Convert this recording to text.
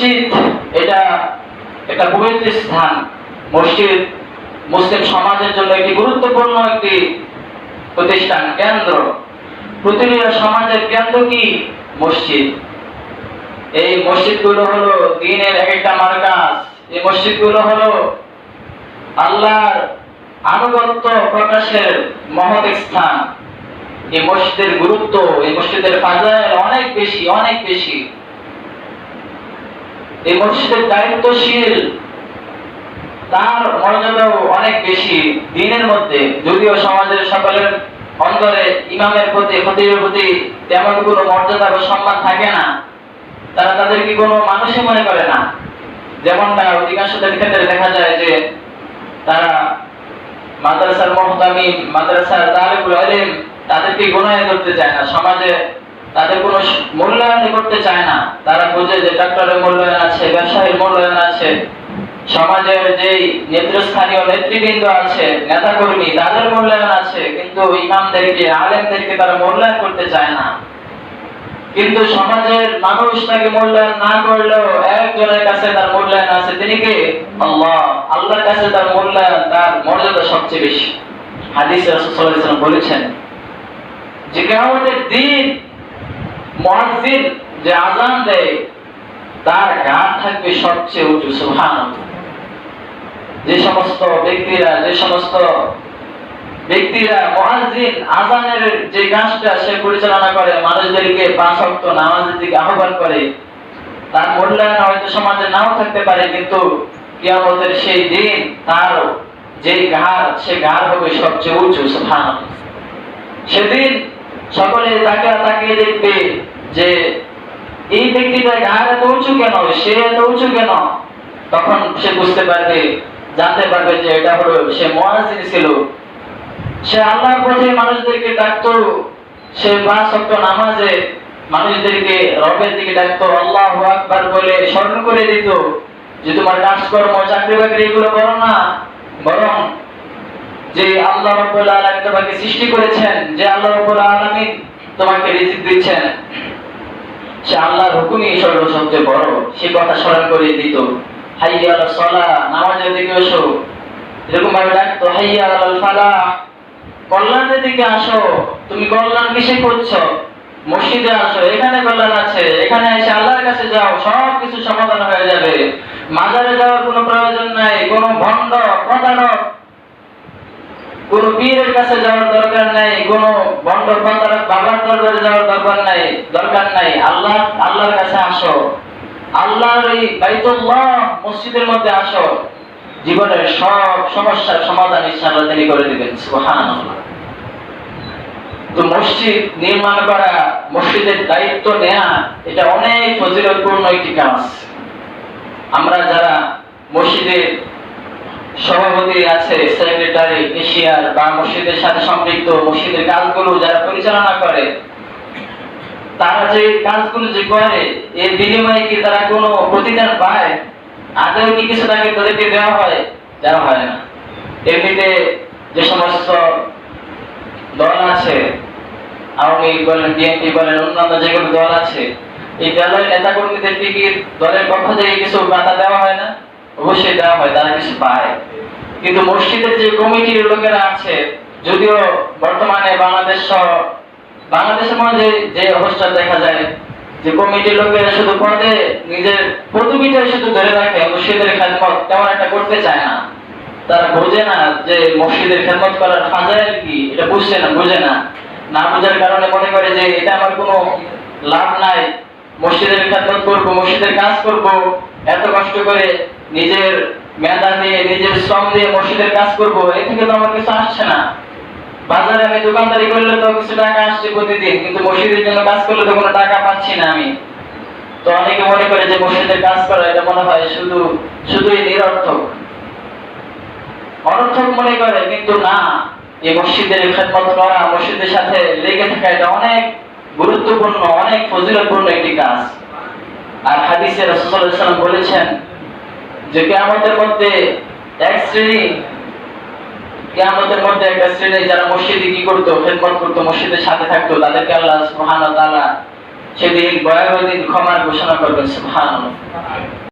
মসজিদ, এটা একটা পবিত্র স্থান। মসজিদ মুসলিম সমাজের জন্য একটি গুরুত্বপূর্ণ একটি প্রতিষ্ঠান, কেন্দ্র। প্রতিনিয়ত সমাজের কেন্দ্র কি? মসজিদ। এই মসজিদগুলো হলো দিনের এক একটা মার্কাজ। এই মসজিদগুলো হলো আল্লাহর আনুগত্য প্রকাশের মহৎ স্থান। এই মসজিদের গুরুত্ব, এই মসজিদের ফাজাইল অনেক বেশি অনেক বেশি। এই মসজিদের দায়িত্বশীল, তার মর্যাদাও অনেক বেশি দিনের মধ্যে। যদিও সমাজের সকলের অন্তরে ইমামের প্রতি, খতিবের প্রতি তেমন কোনো মর্যাদা বা সম্মান থাকে না। তারা তাদেরকে কোনো মানুষই মনে করে না? যেমনটা অধিকাংশদের ক্ষেত্রে দেখা যায় যে, তারা মাদ্রাসার মহতামি মাদ্রাসার তালিবুল তাদেরকে গুণায় করতে চায় না। সমাজে তাদের কোনো মূল্যায়ন করতে চায় না। তারা বোঝে যে ডাক্তারের মূল্যায়ন আছে, ব্যবসায়ীর মূল্যায়ন আছে, সমাজের যেই নেতৃস্থানীয় নেতৃবৃন্দ আছে, নেতাকর্মী, তাদের মূল্যায়ন আছে, কিন্তু ইমামদেরকে, আলেমদেরকে তারা মূল্যায়ন করতে চায় না। কিন্তু সমাজের মানুষ তাকে মূল্যায়ন না করলেও একজনের কাছে তার মূল্যায়ন আছে। তিনি কে? আল্লাহ। আল্লাহর কাছে তার মূল্যায়ন, তার মর্যাদা সবচেয়ে বেশি। হাদিস রাসূল বলেছেন যে কিয়ামতের দিন মুয়াজ্জিন যে আজান দেয়, তার গান থাকবে সবচেয়ে উঁচু, সুবহানাল্লাহ। যে সমস্ত ব্যক্তিরা, যে সমস্ত ব্যক্তিরা মুয়াজ্জিন আজানের যে কাজটা সে পরিচালনা করে, মানুষদেরকে ওয়াক্ত নামাজের দিকে আহ্বান করে, তার মূল্যায়ন হয়তো সমাজে নাও থাকতে পারে, কিন্তু কিয়ামতের সেই দিন তার যে ঘাড় সে ঘাড় হবে সবচেয়ে উঁচু, সুবহানাল্লাহ। সেদিন সকলে তাকে তাকিয়ে দেখবে যে এই ব্যক্তিটা ঘাড় এত উঁচু কেন? সে এত উঁচু কেন? তখন সে বুঝতে পারবে, জানতে পারবে যে এটা হলো, সে মুয়াজ্জিন ছিল। সে আল্লাহর পথে মানুষদেরকে ডাকতো, সে পাঁচ ওয়াক্ত নামাজে মানুষদেরকে রবের দিকে ডাকতো, আল্লাহ আকবার বলে স্মরণ করে দিত যে তোমার কাজকর্ম চাকরি বাকরি এগুলো করো না, বরং যে আল্লাহ রাব্বুল আলামিন তোমাকে সৃষ্টি করেছেন, যে আল্লাহ রাব্বুল আলামিন তোমাকে রিজিক দিচ্ছেন, সে আল্লাহর হুকুমই সর্ব সবচেয়ে বড়। সে কথা স্মরণ করে দিত। হাইয়া আলাস সালাহ নামাজের দিকে এসো। এরকম ভাবে ডাকতো, হাইয়া আলাল ফালাহ কল্যাণের দিকে আসো। তুমি কল্যাণ কিসে করছ মসজিদে আসো, এখানে কল্যাণ আছে, এখানে এসে আল্লাহর কাছে যাও সব কিছু সমাধান হয়ে যাবে। মাজারে যাওয়ার কোনো প্রয়োজন নাই, কোনো ভণ্ড প্রতারক। কোন পীরের কাছে যাওয়ার দরকার নাই, কোন ভণ্ড প্রতারক বাবার যাওয়ার দরকার নাই দরকার নাই। আল্লাহ, আল্লাহর কাছে আসো। আল্লাহর বাইতুল্লাহ মসজিদের মধ্যে আসো। জীবনের সব সমস্যার সমাধান ইনশাআল্লাহ তিনি করে দিবেন। সুবহানাল্লাহ। তো মসজিদ নির্মাণ করা, মসজিদের দায়িত্ব নেয়া, এটা অনেক ফজিলতপূর্ণ একটি কাজ। আমরা যারা মসজিদের সভাপতি আছে সেক্রেটারি এশিয়ার বা মসজিদের সাথে সম্পৃক্ত মসজিদের কাজগুলো যারা পরিচালনা করে, তারা যে কাজগুলো যে করে, এর বিনিময়ে কি তারা কোনো প্রতিদান পায়? আদৌ কি কিছু তাকে তাদেরকে দেওয়া হয়? দেওয়া হয় না। এমনিতে যে সমস্ত দল আছে, আওয়ামী লীগ বলেন, বিএনপি বলেন, অন্যান্য যেগুলো দল আছে, এই দলের নেতা কর্মীদেরকে কি দলের পক্ষ থেকে কিছু বাধা দেওয়া হয় না? অবশ্যই দেওয়া হয়, তারা কিছু পায়। কিন্তু মসজিদের যে কমিটির লোকেরা আছে, যদিও বর্তমানে বাংলাদেশ সহ, বাংলাদেশের মধ্যে যে অবস্থা দেখা যায়, যে কমিটির লোকেরা শুধু পদে নিজের পদবিটা শুধু ধরে রাখে, মসজিদের খেদমত তেমন একটা করতে চায় না। তারা বোঝে না যে মসজিদের খেদমত করার ফাজাইল কি, এটা বুঝছে না, বোঝে না। না বোঝার কারণে মনে করে যে এটা আমার কোনো লাভ নাই। মসজিদের খেদমত করব, মসজিদের কাজ করব, এত কষ্ট করে নিজের মেধা দিয়ে নিজের শ্রম দিয়ে মসজিদের কাজ করব, এ থেকে তো আমার কিছু আসছে না। বাজারে আমি দোকানদারি করলে তো কিছু টাকা আসছে প্রতিদিন, কিন্তু মসজিদের জন্য কাজ করলে তো কোনো টাকা পাচ্ছি না আমি। তো অনেকে মনে করে যে মসজিদের কাজ করা, এটা মনে হয় শুধু, শুধুই নিরর্থক। অনর্থক মনে করে, কিন্তু না, এই মসজিদের খেদমত করা, মসজিদের সাথে লেগে থাকা, এটা অনেক গুরুত্বপূর্ণ, অনেক ফজিলতপূর্ণ একটি কাজ। আর হাদিসে সাল্লাল্লাহু বলেছেন যে, কিয়ামতের মধ্যে এক শ্রেণি, কিয়ামতের মধ্যে একটা শ্রেণি যারা মসজিদে কি করতো, খেদমত করতো, মসজিদের সাথে থাকতো, তাদেরকে আল্লাহ সুবহানাহু ওয়া তাআলা সেদিন বয়াবদিন দিন ক্ষমার ঘোষণা করবেন, সুবহানাল্লাহ।